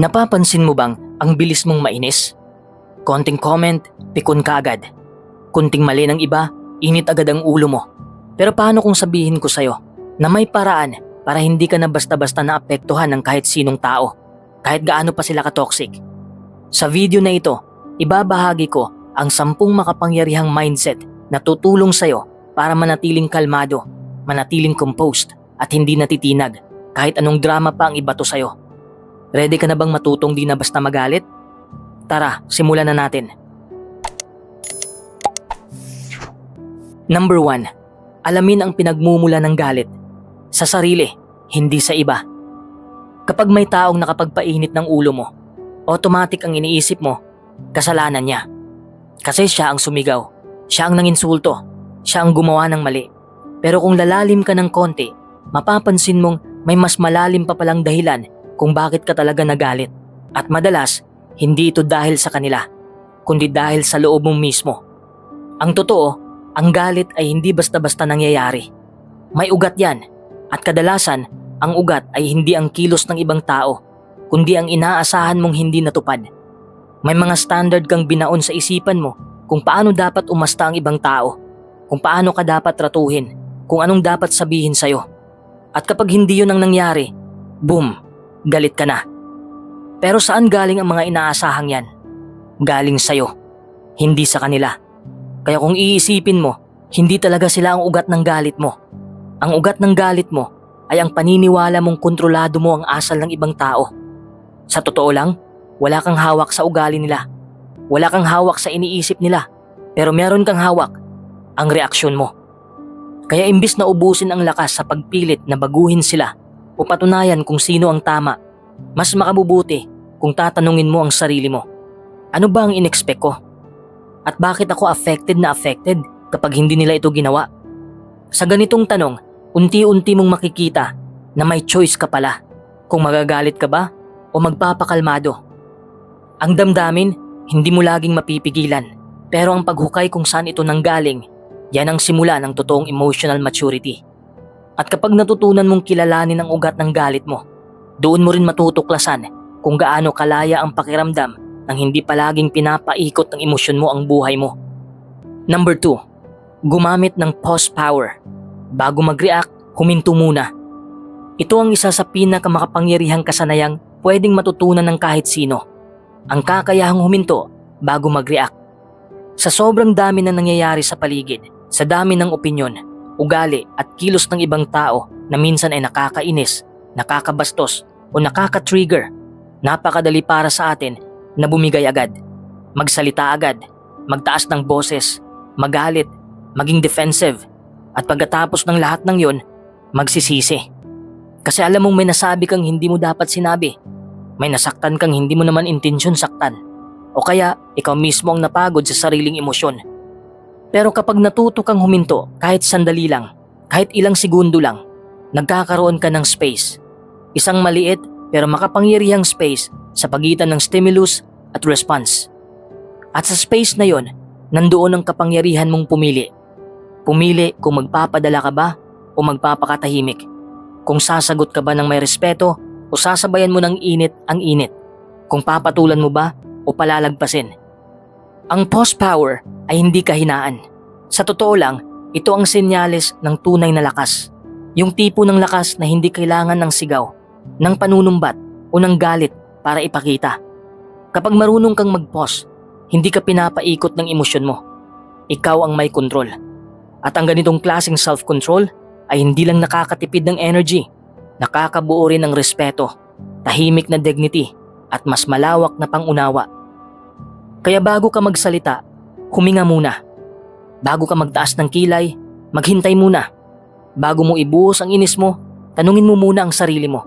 Napapansin mo bang ang bilis mong mainis? Konting comment, pikon ka agad. Kunting mali ng iba, init agad ang ulo mo. Pero paano kung sabihin ko sa'yo na may paraan para hindi ka na basta-basta naapektuhan ng kahit sinong tao, kahit gaano pa sila ka-toxic? Sa video na ito, ibabahagi ko ang sampung makapangyarihang mindset na tutulong sa'yo para manatiling kalmado, manatiling composed at hindi natitinag kahit anong drama pa ang ibato sa'yo. Ready ka na bang matutong di na basta magalit? Tara, simulan na natin. Number 1. Alamin ang pinagmumula ng galit. Sa sarili, hindi sa iba. Kapag may taong nakapagpainit ng ulo mo, automatic ang iniisip mo, kasalanan niya. Kasi siya ang sumigaw, siya ang nanginsulto, siya ang gumawa ng mali. Pero kung lalalim ka ng konti, mapapansin mong may mas malalim pa palang dahilan kung bakit ka talaga nagalit. At madalas, hindi ito dahil sa kanila, kundi dahil sa loob mo mismo. Ang totoo, ang galit ay hindi basta-basta nangyayari. May ugat yan, at kadalasan, ang ugat ay hindi ang kilos ng ibang tao, kundi ang inaasahan mong hindi natupad. May mga standard kang binaon sa isipan mo kung paano dapat umasta ang ibang tao, kung paano ka dapat tratuhin, kung anong dapat sabihin sa'yo. At kapag hindi yun ang nangyari, boom, galit ka na. Pero saan galing ang mga inaasahang yan? Galing sa'yo, hindi sa kanila. Kaya kung iisipin mo, hindi talaga sila ang ugat ng galit mo. Ang ugat ng galit mo ay ang paniniwala mong kontrolado mo ang asal ng ibang tao. Sa totoo lang, wala kang hawak sa ugali nila. Wala kang hawak sa iniisip nila. Pero meron kang hawak, ang reaksyon mo. Kaya imbis na ubusin ang lakas sa pagpilit na baguhin sila o patunayan kung sino ang tama, mas makabubuti kung tatanungin mo ang sarili mo. Ano ba ang inexpect ko? At bakit ako affected na affected kapag hindi nila ito ginawa? Sa ganitong tanong, unti-unti mong makikita na may choice ka pala kung magagalit ka ba o magpapakalmado. Ang damdamin, hindi mo laging mapipigilan. Pero ang paghukay kung saan ito nanggaling, yan ang simula ng totoong emotional maturity. At kapag natutunan mong kilalanin ang ugat ng galit mo, doon mo rin matutuklasan kung gaano kalaya ang pakiramdam nang hindi palaging pinapaikot ng emosyon mo ang buhay mo. Number 2. Gumamit ng pause power. Bago mag-react, huminto muna. Ito ang isa sa pinakamakapangyarihang kasanayang pwedeng matutunan ng kahit sino. Ang kakayahang huminto bago mag-react. Sa sobrang dami na nangyayari sa paligid, sa dami ng opinyon, ugali at kilos ng ibang tao na minsan ay nakakainis, nakakabastos o nakaka-trigger, napakadali para sa atin na bumigay agad, magsalita agad, magtaas ng boses, magalit, maging defensive, at pagkatapos ng lahat ng yon, magsisisi. Kasi alam mong may nasabi kang hindi mo dapat sinabi, may nasaktan kang hindi mo naman intensyon saktan, o kaya ikaw mismo ang napagod sa sariling emosyon. Pero kapag natuto kang huminto kahit sandali lang, kahit ilang segundo lang, nagkakaroon ka ng space. Isang maliit pero makapangyarihang space sa pagitan ng stimulus at response. At sa space na yon, nandoon ang kapangyarihan mong pumili. Pumili kung magpapadala ka ba o magpapakatahimik. Kung sasagot ka ba ng may respeto o sasabayan mo ng init ang init. Kung papatulan mo ba o palalagpasin. Ang pause power ay hindi kahinaan. Sa totoo lang, ito ang senyales ng tunay na lakas. Yung tipo ng lakas na hindi kailangan ng sigaw, ng panunumbat o ng galit para ipakita. Kapag marunong kang mag-pause, hindi ka pinapaikot ng emosyon mo. Ikaw ang may kontrol. At ang ganitong klaseng self-control ay hindi lang nakakatipid ng energy, nakakabuo rin ng respeto, tahimik na dignity at mas malawak na pangunawa. Kaya bago ka magsalita, huminga muna. Bago ka magtaas ng kilay, maghintay muna. Bago mo ibuhos ang inis mo, tanungin mo muna ang sarili mo.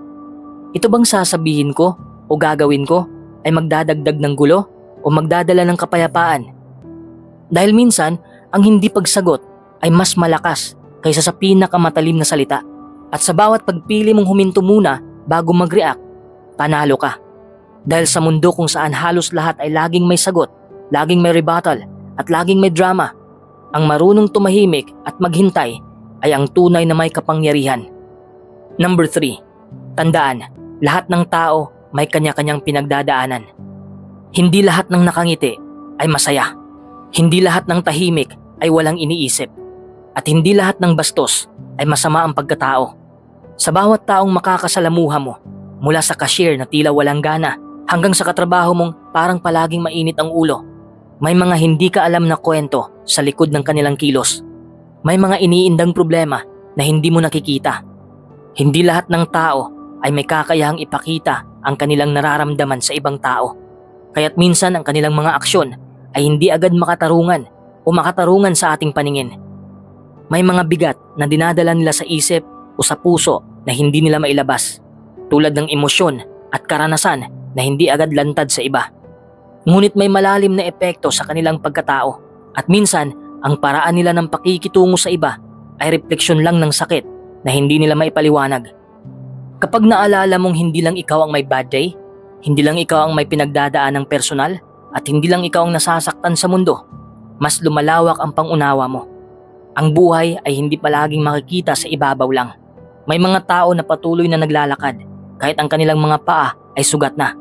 Ito bang sasabihin ko o gagawin ko ay magdadagdag ng gulo o magdadala ng kapayapaan? Dahil minsan, ang hindi pagsagot ay mas malakas kaysa sa pinakamatalim na salita. At sa bawat pagpili mong huminto muna bago mag-react, panalo ka. Dahil sa mundo kung saan halos lahat ay laging may sagot, laging may rebuttal, at laging may drama, ang marunong tumahimik at maghintay ay ang tunay na may kapangyarihan. Number 3. Tandaan, lahat ng tao may kanya-kanyang pinagdadaanan. Hindi lahat ng nakangiti ay masaya. Hindi lahat ng tahimik ay walang iniisip. At hindi lahat ng bastos ay masama ang pagkatao. Sa bawat taong makakasalamuha mo, mula sa cashier na tila walang gana hanggang sa katrabaho mong parang palaging mainit ang ulo, may mga hindi ka alam na kwento sa likod ng kanilang kilos. May mga iniindang problema na hindi mo nakikita. Hindi lahat ng tao ay may kakayahang ipakita ang kanilang nararamdaman sa ibang tao. Kaya't minsan ang kanilang mga aksyon ay hindi agad makatarungan o makatarungan sa ating paningin. May mga bigat na dinadala nila sa isip o sa puso na hindi nila mailabas, tulad ng emosyon at karanasan na hindi agad lantad sa iba. Ngunit may malalim na epekto sa kanilang pagkatao at minsan ang paraan nila ng pakikitungo sa iba ay refleksyon lang ng sakit na hindi nila maipaliwanag. Kapag naalala mong hindi lang ikaw ang may bad day, hindi lang ikaw ang may pinagdadaan ng personal, at hindi lang ikaw ang nasasaktan sa mundo, mas lumalawak ang pangunawa mo. Ang buhay ay hindi palaging makikita sa ibabaw lang. May mga tao na patuloy na naglalakad kahit ang kanilang mga paa ay sugat na.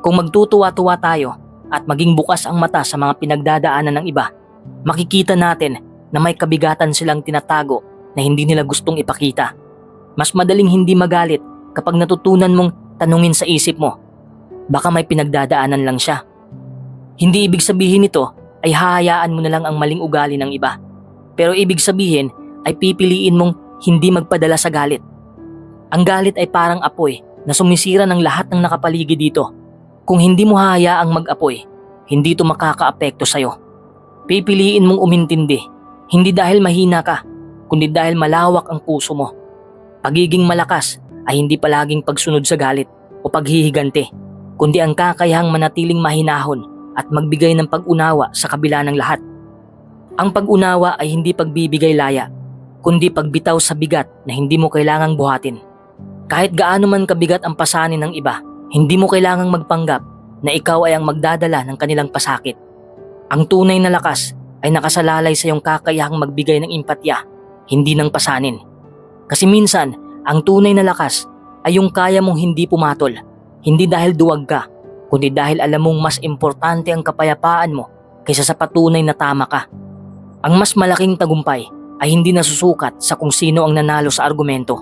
Kung magtutuwa-tuwa tayo at maging bukas ang mata sa mga pinagdadaanan ng iba, makikita natin na may kabigatan silang tinatago na hindi nila gustong ipakita. Mas madaling hindi magalit kapag natutunan mong tanungin sa isip mo, baka may pinagdadaanan lang siya. Hindi ibig sabihin nito ay hahayaan mo na lang ang maling ugali ng iba. Pero ibig sabihin ay pipiliin mong hindi magpadala sa galit. Ang galit ay parang apoy na sumisira ng lahat ng nakapaligid dito. Kung hindi mo hahayaang mag-apoy, hindi ito makakaapekto sa'yo. Pipiliin mong umintindi, hindi dahil mahina ka, kundi dahil malawak ang puso mo. Pagiging malakas ay hindi palaging pagsunod sa galit o paghihigante, kundi ang kakayahang manatiling mahinahon at magbigay ng pag-unawa sa kabila ng lahat. Ang pag-unawa ay hindi pagbibigay laya, kundi pagbitaw sa bigat na hindi mo kailangang buhatin. Kahit gaano man kabigat ang pasanin ng iba, hindi mo kailangang magpanggap na ikaw ay ang magdadala ng kanilang pasakit. Ang tunay na lakas ay nakasalalay sa iyong kakayahang magbigay ng empatya, hindi ng pasanin. Kasi minsan, ang tunay na lakas ay yung kaya mong hindi pumatol, hindi dahil duwag ka, kundi dahil alam mong mas importante ang kapayapaan mo kaysa sa patunay na tama ka. Ang mas malaking tagumpay ay hindi nasusukat sa kung sino ang nanalo sa argumento,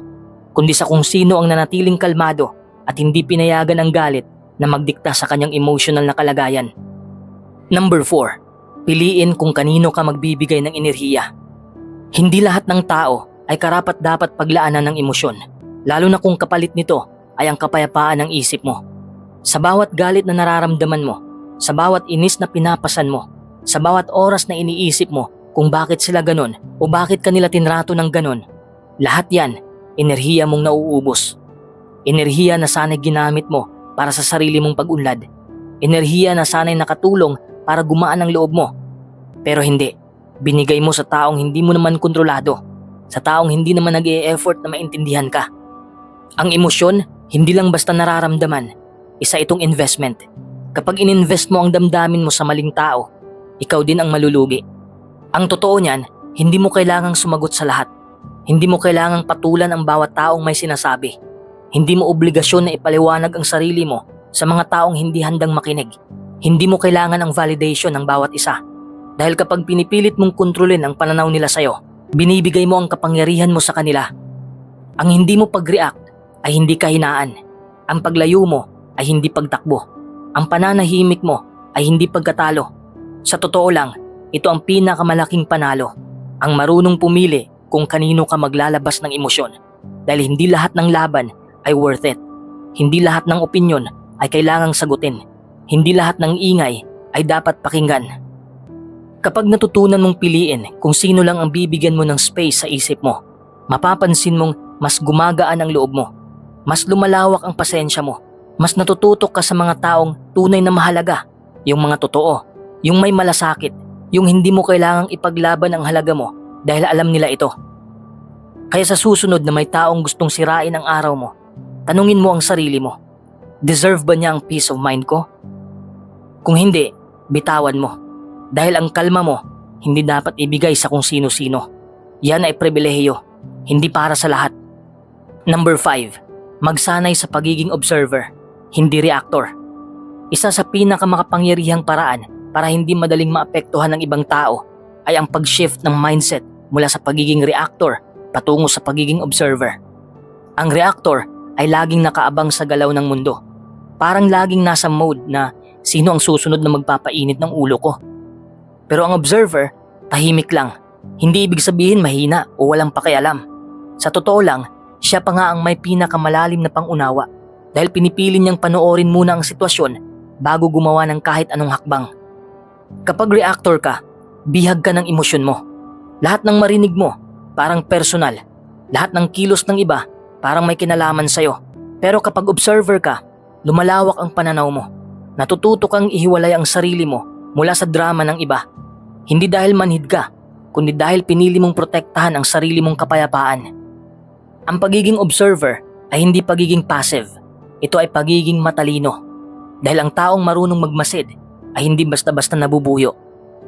kundi sa kung sino ang nanatiling kalmado at hindi pinayagan ang galit na magdikta sa kanyang emotional na kalagayan. Number 4. Piliin kung kanino ka magbibigay ng enerhiya. Hindi lahat ng tao ay karapat dapat paglaanan ng emosyon, lalo na kung kapalit nito ay ang kapayapaan ng isip mo. Sa bawat galit na nararamdaman mo, sa bawat inis na pinapasan mo, sa bawat oras na iniisip mo kung bakit sila ganon o bakit kanila tinrato ng ganon, lahat yan, enerhiya mong nauubos. Enerhiya na sana'y ginamit mo para sa sarili mong pag-unlad. Enerhiya na sana'y nakatulong para gumaan ang loob mo. Pero hindi, binigay mo sa taong hindi mo naman kontrolado, sa taong hindi naman nag effort na maintindihan ka. Ang emosyon, hindi lang basta nararamdaman, isa itong investment. Kapag ininvest mo ang damdamin mo sa maling tao, ikaw din ang malulugi. Ang totoo niyan, hindi mo kailangang sumagot sa lahat. Hindi mo kailangang patulan ang bawat taong may sinasabi. Hindi mo obligasyon na ipaliwanag ang sarili mo sa mga taong hindi handang makinig. Hindi mo kailangan ang validation ng bawat isa. Dahil kapag pinipilit mong kontrolin ang pananaw nila sa'yo, binibigay mo ang kapangyarihan mo sa kanila. Ang hindi mo pag-react ay hindi kahinaan. Ang paglayo mo ay hindi pagtakbo. Ang pananahimik mo ay hindi pagkatalo. Sa totoo lang, ito ang pinakamalaking panalo. Ang marunong pumili kung kanino ka maglalabas ng emosyon. Dahil hindi lahat ng laban ay worth it. Hindi lahat ng opinyon ay kailangang sagutin. Hindi lahat ng ingay ay dapat pakinggan. Kapag natutunan mong piliin kung sino lang ang bibigyan mo ng space sa isip mo, mapapansin mong mas gumagaan ang loob mo. Mas lumalawak ang pasensya mo. Mas natututok ka sa mga taong tunay na mahalaga. Yung mga totoo. Yung may malasakit. Yung hindi mo kailangang ipaglaban ang halaga mo dahil alam nila ito. Kaya sa susunod na may taong gustong sirain ang araw mo, tanungin mo ang sarili mo. Deserve ba niya ang peace of mind ko? Kung hindi, bitawan mo. Dahil ang kalma mo, hindi dapat ibigay sa kung sino-sino. Yan ay pribilehiyo, hindi para sa lahat. Number 5. Magsanay sa pagiging observer. hindi reactor. Isa sa pinakamakapangyarihang paraan para hindi madaling maapektuhan ng ibang tao ay ang pag-shift ng mindset mula sa pagiging reactor patungo sa pagiging observer. Ang reactor ay laging nakaabang sa galaw ng mundo. Parang laging nasa mode na sino ang susunod na magpapainit ng ulo ko. Pero ang observer, tahimik lang. Hindi ibig sabihin mahina o walang pakialam. Sa totoo lang, siya pa nga ang may pinakamalalim na pangunawa dahil pinipili niyang panoorin muna ang sitwasyon bago gumawa ng kahit anong hakbang. Kapag reactor ka, bihag ka ng emosyon mo. Lahat ng marinig mo, parang personal. Lahat ng kilos ng iba, parang may kinalaman sa'yo. Pero kapag observer ka, lumalawak ang pananaw mo. Natututo kang ihiwalay ang sarili mo mula sa drama ng iba. Hindi dahil manhid ka, kundi dahil pinili mong protektahan ang sarili mong kapayapaan. Ang pagiging observer ay hindi pagiging passive. Ito ay pagiging matalino. Dahil ang taong marunong magmasid ay hindi basta-basta nabubuyo.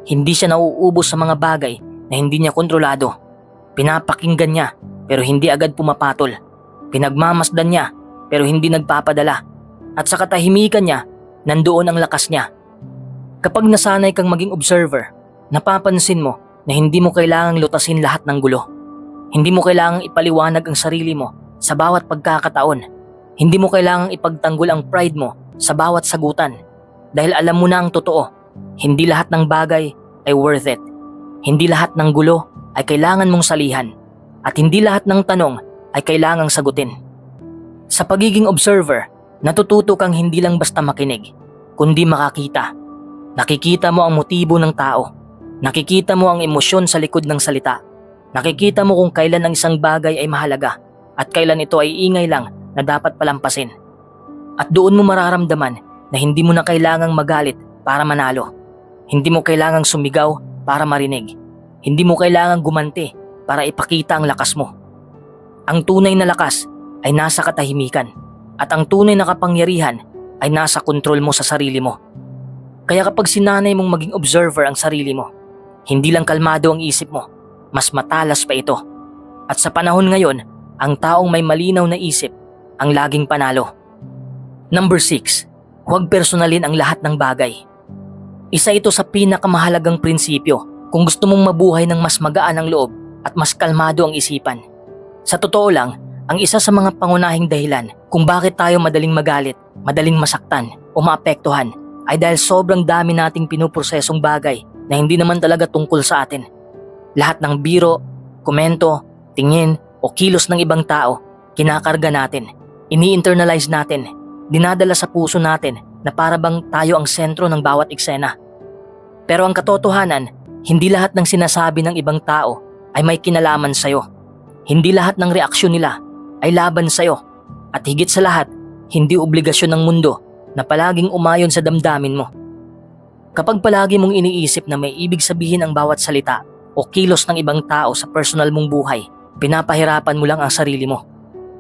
Hindi siya nauubos sa mga bagay na hindi niya kontrolado. Pinapakinggan niya pero hindi agad pumapatol. Pinagmamasdan niya pero hindi nagpapadala. At sa katahimikan niya, nandoon ang lakas niya. Kapag nasanay kang maging observer, napapansin mo na hindi mo kailangang lutasin lahat ng gulo. Hindi mo kailangang ipaliwanag ang sarili mo sa bawat pagkakataon. Hindi mo kailangang ipagtanggol ang pride mo sa bawat sagutan. Dahil alam mo na ang totoo, hindi lahat ng bagay ay worth it. Hindi lahat ng gulo ay kailangan mong salihan. At hindi lahat ng tanong ay kailangang sagutin. Sa pagiging observer, natututo kang hindi lang basta makinig, kundi makakita. Nakikita mo ang motibo ng tao. Nakikita mo ang emosyon sa likod ng salita. Nakikita mo kung kailan ang isang bagay ay mahalaga at kailan ito ay ingay lang na dapat palampasin. At doon mo mararamdaman na hindi mo na kailangang magalit para manalo. Hindi mo kailangang sumigaw para marinig. Hindi mo kailangang gumanti para ipakita ang lakas mo. Ang tunay na lakas ay nasa katahimikan at ang tunay na kapangyarihan ay nasa kontrol mo sa sarili mo. Kaya kapag sinanay mong maging observer ang sarili mo, hindi lang kalmado ang isip mo, mas matalas pa ito. At sa panahon ngayon, ang taong may malinaw na isip ang laging panalo. Number 6. Huwag personalin ang lahat ng bagay. Isa ito sa pinakamahalagang prinsipyo kung gusto mong mabuhay ng mas magaan ang loob at mas kalmado ang isipan. Sa totoo lang, ang isa sa mga pangunahing dahilan kung bakit tayo madaling magalit, madaling masaktan o maapektuhan ay dahil sobrang dami nating pinuprosesong bagay na hindi naman talaga tungkol sa atin. Lahat ng biro, komento, tingin o kilos ng ibang tao, kinakarga natin, ini-internalize natin, dinadala sa puso natin na para bang tayo ang sentro ng bawat eksena. Pero ang katotohanan, hindi lahat ng sinasabi ng ibang tao ay may kinalaman sa'yo. Hindi lahat ng reaksyon nila ay laban sa'yo. At higit sa lahat, hindi obligasyon ng mundo na palaging umayon sa damdamin mo. Kapag palagi mong iniisip na may ibig sabihin ang bawat salita o kilos ng ibang tao sa personal mong buhay, pinapahirapan mo lang ang sarili mo.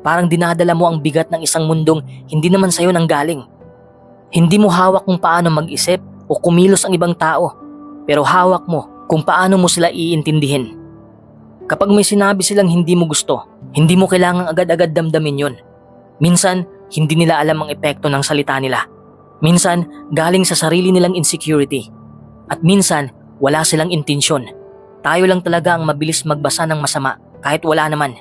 Parang dinadala mo ang bigat ng isang mundong hindi naman sa'yo nang galing. Hindi mo hawak kung paano mag-isip o kumilos ang ibang tao, pero hawak mo kung paano mo sila iintindihin. Kapag may sinabi silang hindi mo gusto, hindi mo kailangang agad-agad damdamin yon. Minsan, hindi nila alam ang epekto ng salita nila. Minsan, galing sa sarili nilang insecurity. At minsan, wala silang intensyon. Tayo lang talaga ang mabilis magbasa ng masama kahit wala naman.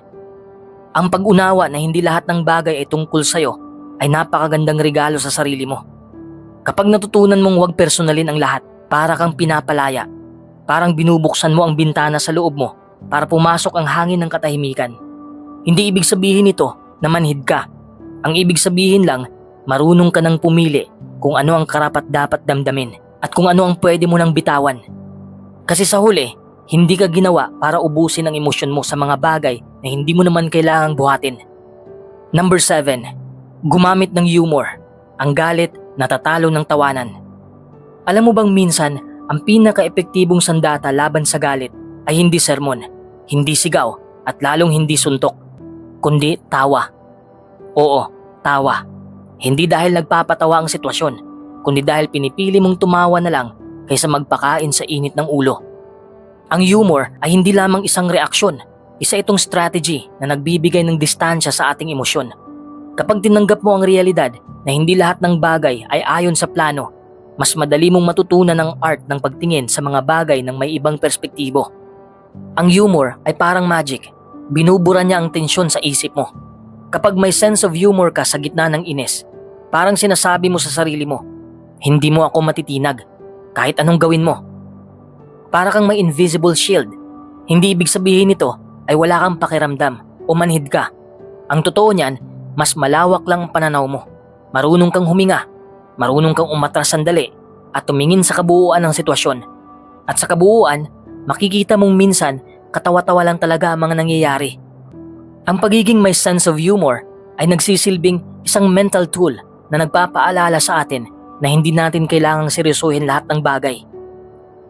Ang pag-unawa na hindi lahat ng bagay ay tungkol sa'yo ay napakagandang regalo sa sarili mo. Kapag natutunan mong huwag personalin ang lahat, para kang pinapalaya. Parang binubuksan mo ang bintana sa loob mo para pumasok ang hangin ng katahimikan. Hindi ibig sabihin ito na manhid ka. Ang ibig sabihin lang, marunong ka nang pumili kung ano ang karapat dapat damdamin at kung ano ang pwede mo nang bitawan. Kasi sa huli, hindi ka ginawa para ubusin ang emosyon mo sa mga bagay na hindi mo naman kailangang buhatin. Number 7. Gumamit ng humor. Ang galit natatalo ng tawanan. Alam mo bang minsan, ang pinaka-epektibong sandata laban sa galit ay hindi sermon, hindi sigaw, at lalong hindi suntok, kundi tawa. Oo, tawa. Hindi dahil nagpapatawa ang sitwasyon, kundi dahil pinipili mong tumawa na lang kaysa magpakain sa init ng ulo. Ang humor ay hindi lamang isang reaksyon, isa itong strategy na nagbibigay ng distansya sa ating emosyon. Kapag tinanggap mo ang realidad na hindi lahat ng bagay ay ayon sa plano, mas madali mong matutunan ang art ng pagtingin sa mga bagay ng may ibang perspektibo. Ang humor ay parang magic. Binubura niya ang tensyon sa isip mo. Kapag may sense of humor ka sa gitna ng inis, parang sinasabi mo sa sarili mo, hindi mo ako matitinag kahit anong gawin mo. Para kang may invisible shield. Hindi ibig sabihin nito ay wala kang pakiramdam o manhid ka. Ang totoo niyan, mas malawak lang ang pananaw mo. Marunong kang huminga, marunong kang umatras sandali at tumingin sa kabuuan ng sitwasyon. At sa kabuuan, makikita mong minsan katawa-tawa lang talaga ang mga nangyayari. Ang pagiging may sense of humor ay nagsisilbing isang mental tool na nagpapaalala sa atin na hindi natin kailangang seryosohin lahat ng bagay.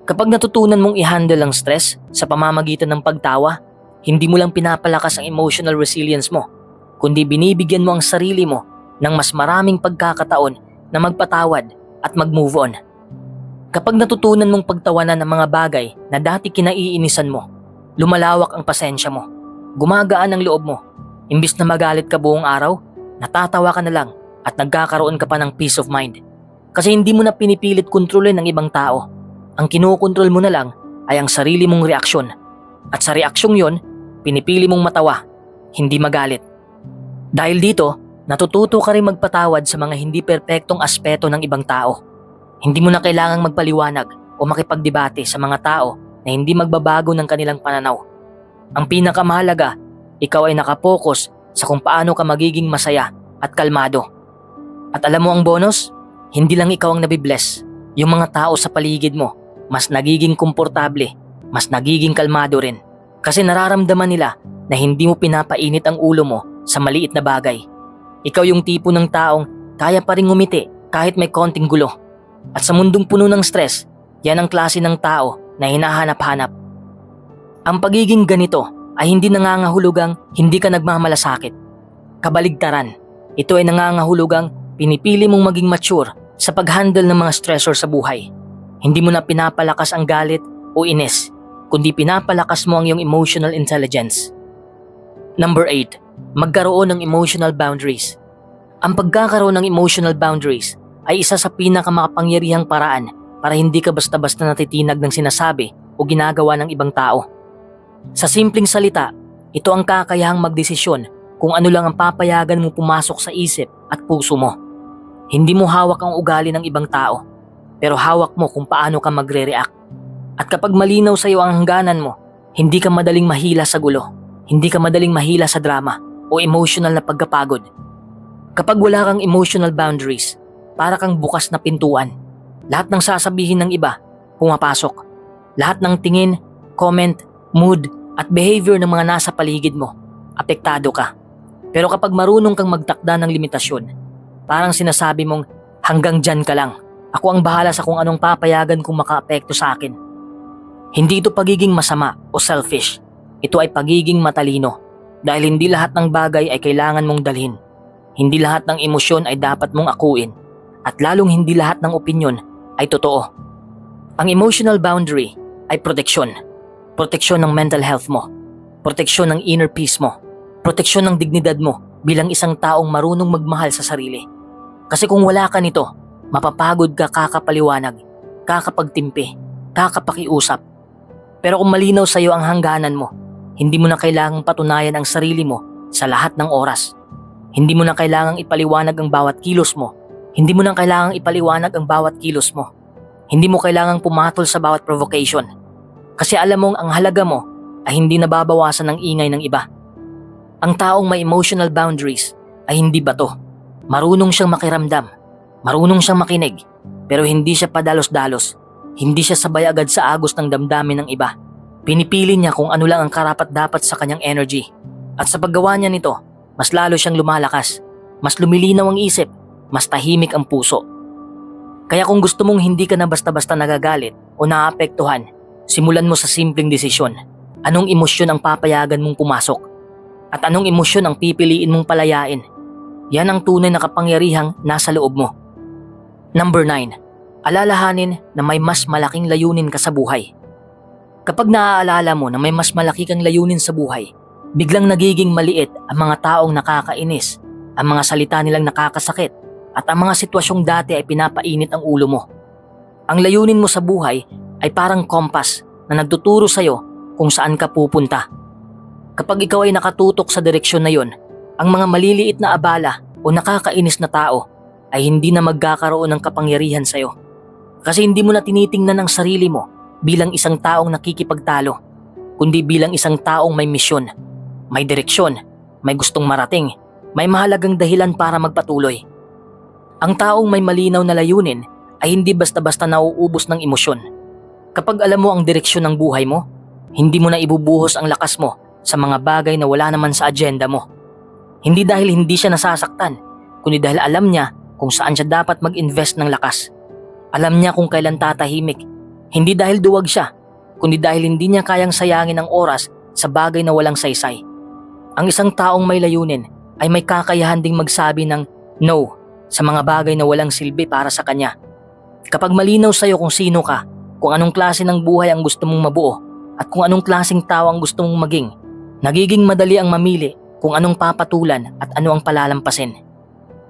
Kapag natutunan mong i-handle ang stress sa pamamagitan ng pagtawa, hindi mo lang pinapalakas ang emotional resilience mo, kundi binibigyan mo ang sarili mo ng mas maraming pagkakataon na magpatawad at mag-move on. Kapag natutunan mong pagtawanan ng mga bagay na dati kinaiinisan mo, lumalawak ang pasensya mo, gumagaan ang loob mo. Imbis na magalit ka buong araw, natatawa ka na lang at nagkakaroon ka pa ng peace of mind. Kasi hindi mo na pinipilit kontrolin ng ibang tao. Ang kinukontrol mo na lang ay ang sarili mong reaksyon. At sa reaksyong yon, pinipili mong matawa, hindi magalit. Dahil dito, natututo ka rin magpatawad sa mga hindi perpektong aspeto ng ibang tao. Hindi mo na kailangang magpaliwanag o makipagdebate sa mga tao na hindi magbabago ng kanilang pananaw. Ang pinakamahalaga, ikaw ay nakapokus sa kung paano ka magiging masaya at kalmado. At alam mo ang bonus? Hindi lang ikaw ang nabibless. Yung mga tao sa paligid mo, mas nagiging komportable, mas nagiging kalmado rin. Kasi nararamdaman nila na hindi mo pinapainit ang ulo mo sa maliit na bagay. Ikaw yung tipo ng taong kaya pa rin ngumiti kahit may konting gulo. At sa mundong puno ng stress, yan ang klase ng tao na hinahanap-hanap. Ang pagiging ganito ay hindi nangangahulugang hindi ka nagmamalasakit. Kabaligtaran, ito ay nangangahulugang pinipili mong maging mature sa pag-handle ng mga stressor sa buhay. Hindi mo na pinapalakas ang galit o inis, kundi pinapalakas mo ang iyong emotional intelligence. Number 8. Magkaroon ng emotional boundaries. Ang pagkakaroon ng emotional boundaries ay isa sa pinakamakapangyarihang paraan para hindi ka basta-basta natitinag ng sinasabi o ginagawa ng ibang tao. Sa simpleng salita, ito ang kakayahang magdesisyon kung ano lang ang papayagan mo pumasok sa isip at puso mo. Hindi mo hawak ang ugali ng ibang tao, pero hawak mo kung paano ka magre-react. At kapag malinaw sa iyo ang hangganan mo, hindi ka madaling mahila sa gulo, hindi ka madaling mahila sa drama o emotional na pagkapagod. Kapag wala kang emotional boundaries, para kang bukas na pintuan. Lahat ng sasabihin ng iba, pumapasok. Lahat ng tingin, comment, mood, at behavior ng mga nasa paligid mo, apektado ka. Pero kapag marunong kang magtakda ng limitasyon, parang sinasabi mong hanggang dyan ka lang. Ako ang bahala sa kung anong papayagan kung makaapekto sa akin. Hindi ito pagiging masama o selfish. Ito ay pagiging matalino. Dahil hindi lahat ng bagay ay kailangan mong dalhin. Hindi lahat ng emosyon ay dapat mong akuin. At lalong hindi lahat ng opinyon ay totoo. Ang emotional boundary ay proteksyon. Proteksyon ng mental health mo. Proteksyon ng inner peace mo. Proteksyon ng dignidad mo bilang isang taong marunong magmahal sa sarili. Kasi kung wala ka nito, mapapagod ka kakapaliwanag, kakapagtimpi, kakapakiusap. Pero kung malinaw sa iyo ang hangganan mo, hindi mo na kailangang patunayan ang sarili mo sa lahat ng oras. Hindi mo na kailangang ipaliwanag ang bawat kilos mo. Hindi mo na kailangang ipaliwanag ang bawat kilos mo. Hindi mo kailangang pumatol sa bawat provocation. Kasi alam mong ang halaga mo ay hindi nababawasan ng ingay ng iba. Ang taong may emotional boundaries ay hindi bato. Marunong siyang makiramdam. Marunong siyang makinig. Pero hindi siya padalos-dalos. Hindi siya sabay agad sa agos ng damdamin ng iba. Pinipili niya kung ano lang ang karapat dapat sa kanyang energy. At sa paggawa niya nito, mas lalo siyang lumalakas. Mas lumilinaw ang isip. Mas tahimik ang puso. Kaya kung gusto mong hindi ka na basta-basta nagagalit o naapektuhan, simulan mo sa simpleng desisyon. Anong emosyon ang papayagan mong pumasok? At anong emosyon ang pipiliin mong palayain? Yan ang tunay na kapangyarihang nasa loob mo. Number 9. Alalahanin na may mas malaking layunin ka sa buhay. Kapag naaalala mo na may mas malaki kang layunin sa buhay, biglang nagiging maliit ang mga taong nakakainis ang mga salita nilang nakakasakit at ang mga sitwasyong dati ay pinapainit ang ulo mo. Ang layunin mo sa buhay ay parang kompas na nagtuturo sa'yo kung saan ka pupunta. Kapag ikaw ay nakatutok sa direksyon na yon, ang mga maliliit na abala o nakakainis na tao ay hindi na magkakaroon ng kapangyarihan sa'yo. Kasi hindi mo na tinitingnan ang sarili mo bilang isang taong nakikipagtalo, kundi bilang isang taong may misyon, may direksyon, may gustong marating, may mahalagang dahilan para magpatuloy. Ang taong may malinaw na layunin ay hindi basta-basta nauubos ng emosyon. Kapag alam mo ang direksyon ng buhay mo, hindi mo na ibubuhos ang lakas mo sa mga bagay na wala naman sa agenda mo. Hindi dahil hindi siya nasasaktan, kundi dahil alam niya kung saan siya dapat mag-invest ng lakas. Alam niya kung kailan tatahimik. Hindi dahil duwag siya, kundi dahil hindi niya kayang sayangin ang oras sa bagay na walang saysay. Ang isang taong may layunin ay may kakayahan ding magsabi ng no sa mga bagay na walang silbi para sa kanya. Kapag malinaw sa'yo kung sino ka, kung anong klase ng buhay ang gusto mong mabuo, at kung anong klaseng tao ang gusto mong maging, nagiging madali ang mamili kung anong papatulan at ano ang palalampasin.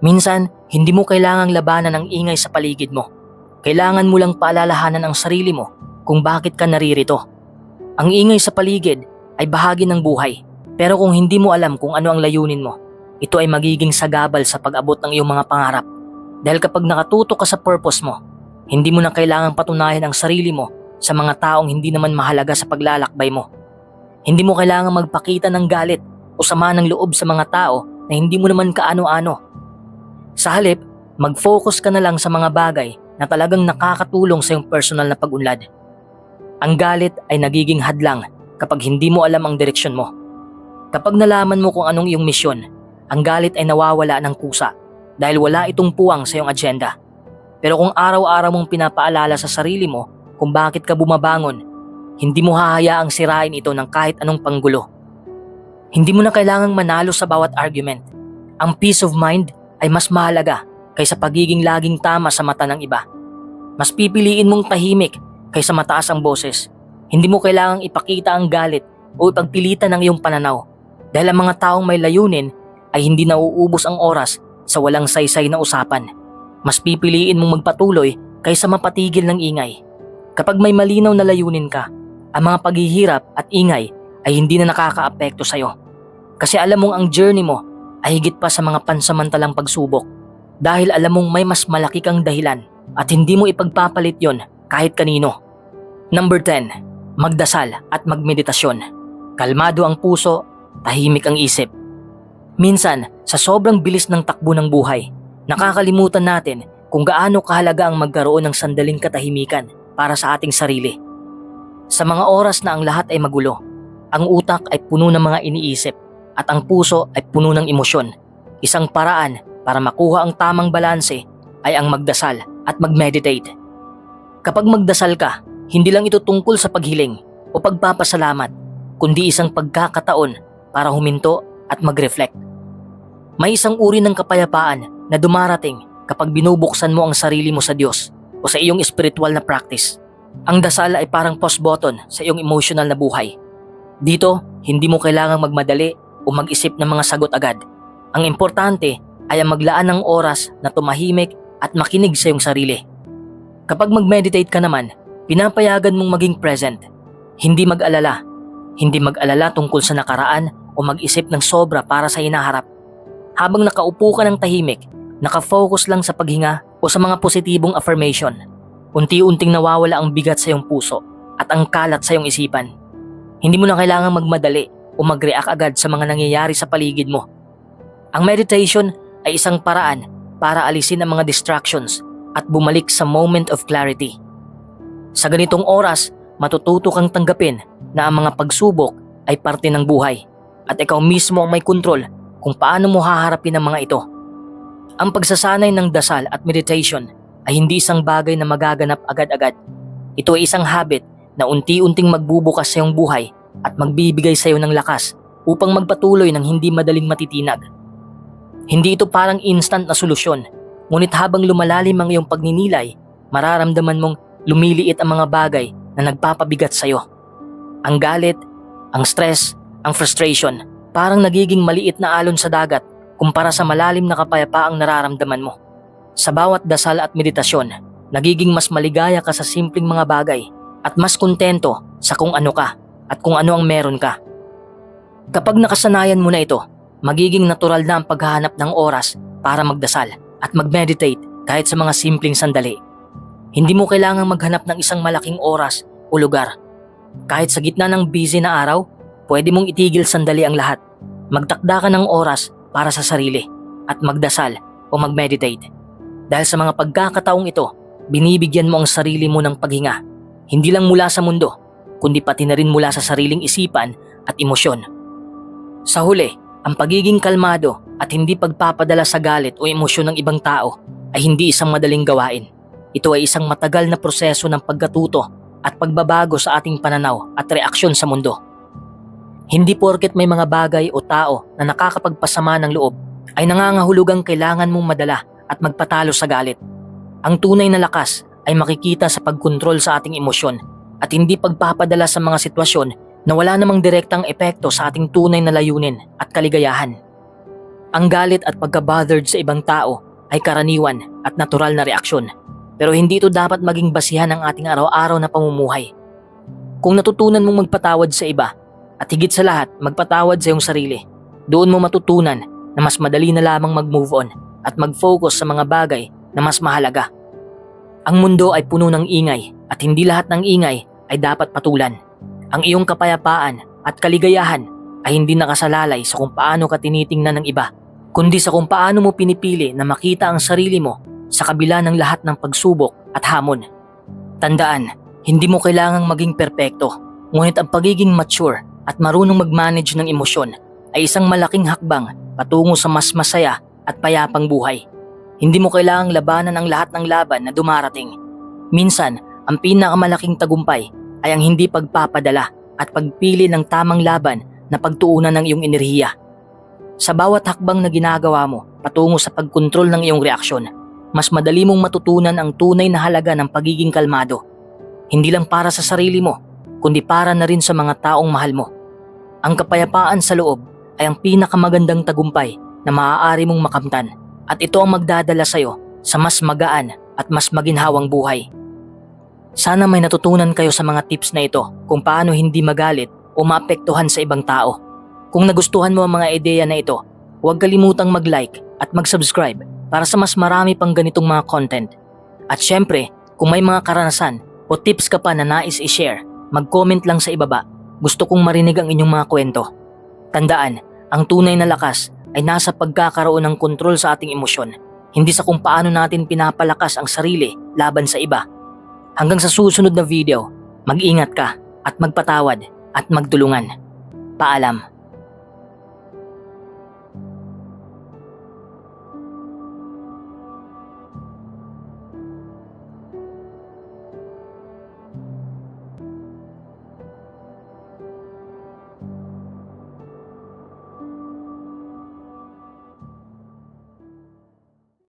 Minsan, hindi mo kailangang labanan ang ingay sa paligid mo. Kailangan mo lang paalalahanan ang sarili mo kung bakit ka naririto. Ang ingay sa paligid ay bahagi ng buhay, pero kung hindi mo alam kung ano ang layunin mo, ito ay magiging sagabal sa pag-abot ng iyong mga pangarap. Dahil kapag nakatutok ka sa purpose mo, hindi mo na kailangang patunayan ang sarili mo sa mga taong hindi naman mahalaga sa paglalakbay mo. Hindi mo kailangang magpakita ng galit o sama ng loob sa mga tao na hindi mo naman kaano-ano. Sa halip, mag-focus ka na lang sa mga bagay na talagang nakakatulong sa iyong personal na pag-unlad. Ang galit ay nagiging hadlang kapag hindi mo alam ang direksyon mo. Kapag nalaman mo kung anong iyong misyon, ang galit ay nawawala ng kusa dahil wala itong puwang sa iyong agenda. Pero kung araw-araw mong pinapaalala sa sarili mo kung bakit ka bumabangon, hindi mo hahayaang sirain ito ng kahit anong panggulo. Hindi mo na kailangang manalo sa bawat argument. Ang peace of mind ay mas mahalaga kaysa pagiging laging tama sa mata ng iba. Mas pipiliin mong tahimik kaysa mataas ang boses. Hindi mo kailangang ipakita ang galit o ipagpilitan ng iyong pananaw dahil ang mga taong may layunin ay hindi nauubos ang oras sa walang saysay na usapan. Mas pipiliin mong magpatuloy kaysa mapatigil ng ingay. Kapag may malinaw na layunin ka, ang mga paghihirap at ingay ay hindi na nakakaapekto sa'yo. Kasi alam mong ang journey mo ay higit pa sa mga pansamantalang pagsubok. Dahil alam mong may mas malaki kang dahilan at hindi mo ipagpapalit yon kahit kanino. Number 10. Magdasal at magmeditasyon. Kalmado ang puso, tahimik ang isip. Minsan, sa sobrang bilis ng takbo ng buhay, nakakalimutan natin kung gaano kahalaga ang magkaroon ng sandaling katahimikan para sa ating sarili. Sa mga oras na ang lahat ay magulo, ang utak ay puno ng mga iniisip at ang puso ay puno ng emosyon. Isang paraan para makuha ang tamang balanse ay ang magdasal at mag-meditate. Kapag magdasal ka, hindi lang ito tungkol sa paghiling o pagpapasalamat, kundi isang pagkakataon para huminto at mag-reflect. May isang uri ng kapayapaan na dumarating kapag binubuksan mo ang sarili mo sa Diyos o sa iyong spiritual na practice. Ang dasal ay parang pause button sa iyong emotional na buhay. Dito, hindi mo kailangang magmadali o mag-isip ng mga sagot agad. Ang importante ay ang maglaan ng oras na tumahimik at makinig sa iyong sarili. Kapag mag-meditate ka naman, pinapayagan mong maging present. Hindi mag-alala. Hindi mag-alala tungkol sa nakaraan o mag-isip ng sobra para sa hinaharap. Habang nakaupo ka ng tahimik, nakafocus lang sa paghinga o sa mga positibong affirmation, unti-unting nawawala ang bigat sa iyong puso at ang kalat sa iyong isipan. Hindi mo na kailangang magmadali o mag-react agad sa mga nangyayari sa paligid mo. Ang meditation ay isang paraan para alisin ang mga distractions at bumalik sa moment of clarity. Sa ganitong oras, matututo kang tanggapin na ang mga pagsubok ay parte ng buhay at ikaw mismo ang may kontrol kung paano mo haharapin ang mga ito. Ang pagsasanay ng dasal at meditation ay hindi isang bagay na magaganap agad-agad. Ito ay isang habit na unti-unting magbubukas sa iyong buhay at magbibigay sa iyo ng lakas upang magpatuloy ng hindi madaling matitinag. Hindi ito parang instant na solusyon, ngunit habang lumalalim ang iyong pagninilay, mararamdaman mong lumiliit ang mga bagay na nagpapabigat sa iyo. Ang galit, ang stress, ang frustration, parang nagiging maliit na alon sa dagat kumpara sa malalim na kapayapaang nararamdaman mo. Sa bawat dasal at meditasyon, nagiging mas maligaya ka sa simpleng mga bagay at mas kontento sa kung ano ka at kung ano ang meron ka. Kapag nakasanayan mo na ito, magiging natural na ang paghahanap ng oras para magdasal at mag-meditate kahit sa mga simpleng sandali. Hindi mo kailangang maghanap ng isang malaking oras o lugar. Kahit sa gitna ng busy na araw, pwede mong itigil sandali ang lahat. Magtakda ka ng oras para sa sarili at magdasal o mag-meditate. Dahil sa mga pagkakataong ito, binibigyan mo ang sarili mo ng paghinga. Hindi lang mula sa mundo, kundi pati na rin mula sa sariling isipan at emosyon. Sa huli, ang pagiging kalmado at hindi pagpapadala sa galit o emosyon ng ibang tao ay hindi isang madaling gawain. Ito ay isang matagal na proseso ng pagkatuto at pagbabago sa ating pananaw at reaksyon sa mundo. Hindi porket may mga bagay o tao na nakakapagpasama ng loob ay nangangahulugang kailangan mong madala at magpatalo sa galit. Ang tunay na lakas ay makikita sa pagkontrol sa ating emosyon at hindi pagpapadala sa mga sitwasyon na wala namang direktang epekto sa ating tunay na layunin at kaligayahan. Ang galit at pagka-bothered sa ibang tao ay karaniwan at natural na reaksyon pero hindi ito dapat maging basihan ng ating araw-araw na pamumuhay. Kung natutunan mong magpatawad sa iba at higit sa lahat magpatawad sa iyong sarili, doon mo matutunan na mas madali na lamang mag-move on at mag-focus sa mga bagay na mas mahalaga. Ang mundo ay puno ng ingay at hindi lahat ng ingay ay dapat patulan. Ang iyong kapayapaan at kaligayahan ay hindi nakasalalay sa kung paano ka tinitingnan ng iba, kundi sa kung paano mo pinipili na makita ang sarili mo sa kabila ng lahat ng pagsubok at hamon. Tandaan, hindi mo kailangang maging perpekto, ngunit ang pagiging mature at marunong mag-manage ng emosyon ay isang malaking hakbang patungo sa mas masaya at payapang buhay. Hindi mo kailangang labanan ang lahat ng laban na dumarating. Minsan, ang pinakamalaking tagumpay ay ang hindi pagpapadala at pagpili ng tamang laban na pagtuunan ng iyong enerhiya. Sa bawat hakbang na ginagawa mo patungo sa pagkontrol ng iyong reaksyon, mas madali mong matutunan ang tunay na halaga ng pagiging kalmado. Hindi lang para sa sarili mo, kundi para na rin sa mga taong mahal mo. Ang kapayapaan sa loob ay ang pinakamagandang tagumpay na maaari mong makamtan at ito ang magdadala sa iyo sa mas magaan at mas maginhawang buhay. Sana may natutunan kayo sa mga tips na ito kung paano hindi magalit o maapektuhan sa ibang tao. Kung nagustuhan mo ang mga ideya na ito, huwag kalimutang mag-like at mag-subscribe para sa mas marami pang ganitong mga content. At syempre, kung may mga karanasan o tips ka pa na nais i-share, mag-comment lang sa ibaba. Gusto kong marinig ang inyong mga kwento. Tandaan, ang tunay na lakas ay nasa pagkakaroon ng kontrol sa ating emosyon, hindi sa kung paano natin pinapalakas ang sarili laban sa iba. Hanggang sa susunod na video, mag-ingat ka at magpatawad at magtulungan. Paalam.